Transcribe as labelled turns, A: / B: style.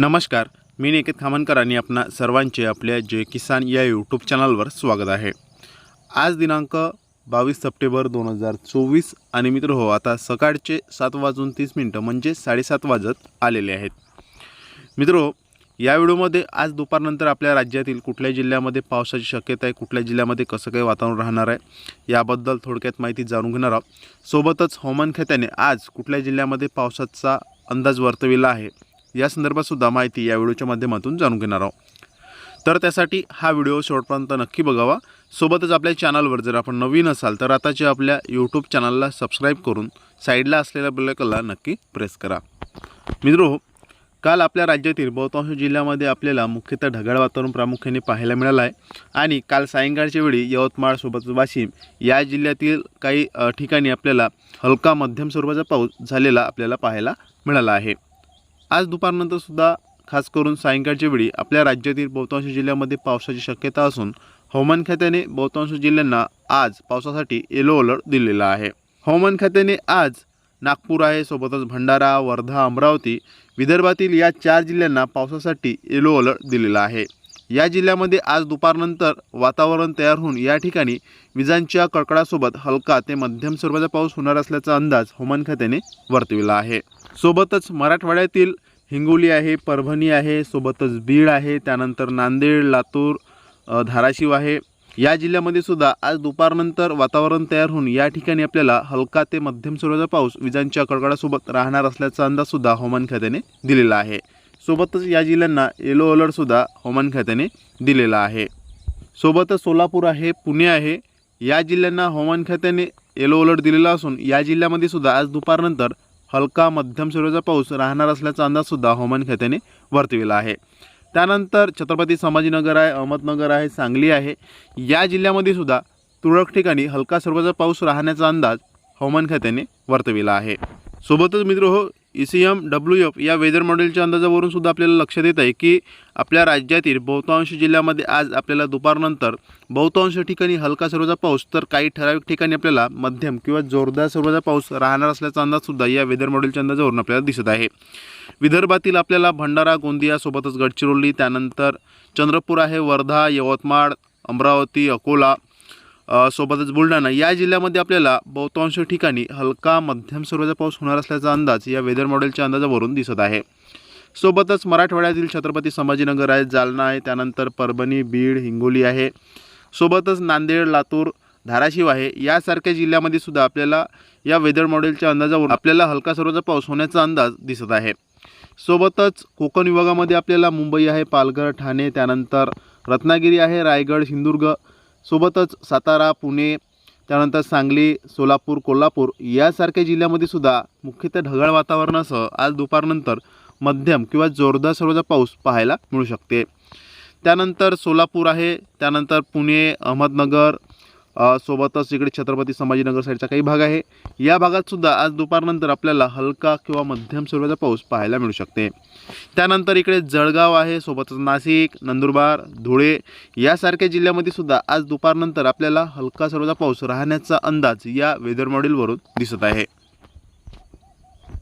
A: नमस्कार मी निकेत खामनकर आणि आपणा सर्वांचे आपल्या जय किसान या यूट्यूब चॅनलवर स्वागत आहे. आज दिनांक बावीस सप्टेंबर दोन हजार चोवीस आणि मित्र हो आता सकाळचे सात वाजून तीस मिनटं म्हणजे साडेसात वाजत आलेले आहेत. मित्र हो या व्हिडिओमध्ये आज दुपारनंतर आपल्या राज्यातील कुठल्या जिल्ह्यामध्ये पावसाची शक्यता आहे कुठल्या जिल्ह्यामध्ये कसं काही वातावरण राहणार आहे याबद्दल थोडक्यात माहिती जाणून घेणार आहोत. सोबतच हवामान खात्याने आज कुठल्या जिल्ह्यामध्ये पावसाचा अंदाज वर्तविला आहे या संदर्भात सुद्धा माहिती या व्हिडिओच्या माध्यमातून जाणून घेणार आहोत. तर त्यासाठी हा व्हिडिओ शेवटपर्यंत नक्की बघावा. सोबतच आपल्या चॅनलवर जर आपण नवीन असाल तर आताच्या आपल्या यूट्यूब चॅनलला सबस्क्राईब करून साईडला असलेल्या बेलकलला नक्की प्रेस करा. मित्रो काल आपल्या राज्यातील बहुतांश जिल्ह्यामध्ये आपल्याला मुख्यतः ढगाळ वातावरण प्रामुख्याने पाहायला मिळालं आहे. आणि काल सायंकाळच्या वेळी यवतमाळ सोबत वाशिम या जिल्ह्यातील काही ठिकाणी आपल्याला हलका मध्यम स्वरूपाचा पाऊस झालेला आपल्याला पाहायला मिळाला आहे. आज दुपारनंतर सुद्धा खास करून सायंकाळच्या वेळी आपल्या राज्यातील बहुतांश जिल्ह्यामध्ये पावसाची शक्यता असून हवामान खात्याने बहुतांश जिल्ह्यांना आज पावसासाठी येलो अलर्ट दिलेला आहे. हवामान खात्याने आज नागपूर आहे सोबतच भंडारा वर्धा अमरावती विदर्भातील या चार जिल्ह्यांना पावसासाठी येलो अलर्ट दिलेला आहे. या जिल्ह्यामध्ये आज दुपारनंतर वातावरण तयार होऊन या ठिकाणी विजांच्या कडकडासोबत हलका ते मध्यम स्वरूपाचा पाऊस होणार असल्याचा अंदाज हवामान खात्याने वर्तविला आहे. सोबतच मराठवाड्यातील हिंगोली आहे परभणी आहे सोबतच बीड आहे त्यानंतर नांदेड लातूर धाराशिव आहे. या जिल्ह्यामध्ये सुद्धा आज दुपारनंतर वातावरण तयार होऊन या ठिकाणी आपल्याला हलका ते मध्यम स्वरूपाचा पाऊस विजांच्या कडकडासोबत राहणार असल्याचा अंदाजसुद्धा हवामान खात्याने दिलेला आहे. सोबतच या जिल्ह्यांना येलो अलर्टसुद्धा हवामान खात्याने दिलेला आहे. सोबतच सोलापूर आहे पुणे आहे या जिल्ह्यांना हवामान खात्याने येलो अलर्ट दिलेला असून या जिल्ह्यामध्ये सुद्धा आज दुपारनंतर हलका मध्यम स्वरूपाचा पाऊस राहणार असल्याचा अंदाजसुद्धा हवामान खात्याने वर्तविला आहे. त्यानंतर छत्रपती संभाजीनगर आहे अहमदनगर आहे सांगली आहे. या जिल्ह्यामध्ये सुद्धा तुरळक ठिकाणी हलका स्वरूपाचा पाऊस राहण्याचा अंदाज हवामान खात्याने वर्तविला आहे. सोबतच मित्र हो E C M W F या वेदर मॉडेलच्या अंदाजावरून सुद्धा आपल्याला लक्षात येत आहे की आपल्या राज्यातील बहुतांश जिल्ह्यामध्ये आज आपल्याला दुपारनंतर बहुतांश ठिकाणी हलका स्वरूपाचा पाऊस तर काही ठराविक ठिकाणी आपल्याला मध्यम किंवा जोरदार स्वरूपाचा पाऊस राहणार असल्याचा अंदाजसुद्धा या वेदर मॉडेलच्या अंदाजावरून आपल्याला दिसत आहे. विदर्भातील आपल्याला भंडारा गोंदिया सोबतच गडचिरोली त्यानंतर चंद्रपूर आहे वर्धा यवतमाळ अमरावती अकोला सोबतच बुलढाणा. या जिल्ह्यामध्ये आपल्याला बहुतांश ठिकाणी हलका मध्यम स्वरूपाचा पाऊस होणार असल्याचा अंदाज या वेदर मॉडेलच्या अंदाजावरून दिसत आहे. सोबतच मराठवाड्यातील छत्रपती संभाजीनगर आहे जालना आहे त्यानंतर परभणी बीड हिंगोली आहे. सोबतच नांदेड लातूर धाराशिव आहे. यासारख्या जिल्ह्यामध्ये सुद्धा आपल्याला या वेदर मॉडेलच्या अंदाजावरून आपल्याला हलका स्वरूपाचा पाऊस होण्याचा अंदाज दिसत आहे. सोबतच कोकण विभागामध्ये आपल्याला मुंबई आहे पालघर ठाणे त्यानंतर रत्नागिरी आहे रायगड सिंधुदुर्ग सोबतच सातारा पुणे त्यानंतर सांगली सोलापूर कोल्हापूर यासारख्या जिल्ह्यामध्ये सुद्धा मुख्यतः ढगाळ वातावरणासह आज दुपारनंतर मध्यम किंवा जोरदार स्वरूपाचा पाऊस पाहायला मिळू शकते. त्यानंतर सोलापूर आहे त्यानंतर पुणे अहमदनगर सोबतच इकडे छत्रपती संभाजीनगर साईडचा काही भाग आहे. या भागात सुद्धा आज दुपारनंतर आपल्याला हलका किंवा मध्यम स्वरूपाचा पाऊस पाहायला मिळू शकते. त्यानंतर इकडे जळगाव आहे सोबतच नाशिक नंदुरबार धुळे यासारख्या जिल्ह्यामध्ये सुद्धा आज दुपारनंतर आपल्याला हलका स्वरूपाचा पाऊस राहण्याचा अंदाज या वेदर मॉडेलवरून दिसत आहे.